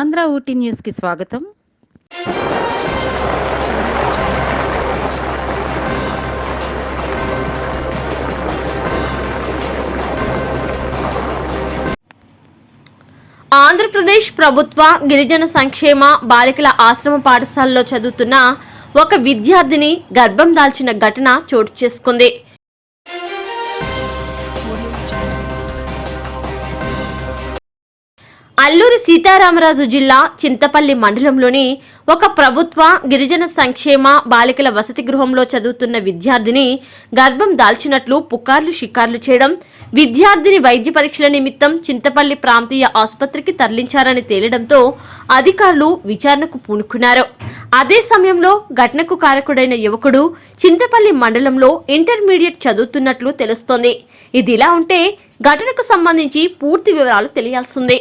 ఆంధ్ర ఊటీ న్యూస్కి స్వాగతం. ఆంధ్రప్రదేశ్ ప్రభుత్వ గిరిజన సంక్షేమ బాలికల ఆశ్రమ పాఠశాలలో చదువుతున్న ఒక విద్యార్థిని గర్భం దాల్చిన ఘటన చోటు చేసుకుంది. అల్లూరి సీతారామరాజు జిల్లా చింతపల్లి మండలంలోని ఒక ప్రభుత్వ గిరిజన సంక్షేమ బాలికల వసతి గృహంలో చదువుతున్న విద్యార్థిని గర్భం దాల్చినట్లు పుకార్లు షికార్లు చేయడం విద్యార్థిని వైద్య పరీక్షల నిమిత్తం చింతపల్లి ప్రాంతీయ ఆసుపత్రికి తరలించారని తేలడంతో అధికారులు విచారణకు పూనుకున్నారు. అదే సమయంలో ఘటనకు కారకుడైన యువకుడు చింతపల్లి మండలంలో ఇంటర్మీడియట్ చదువుతున్నట్లు తెలుస్తోంది. ఇదిలా ఉంటే ఘటనకు సంబంధించి పూర్తి వివరాలు తెలియాల్సిందే.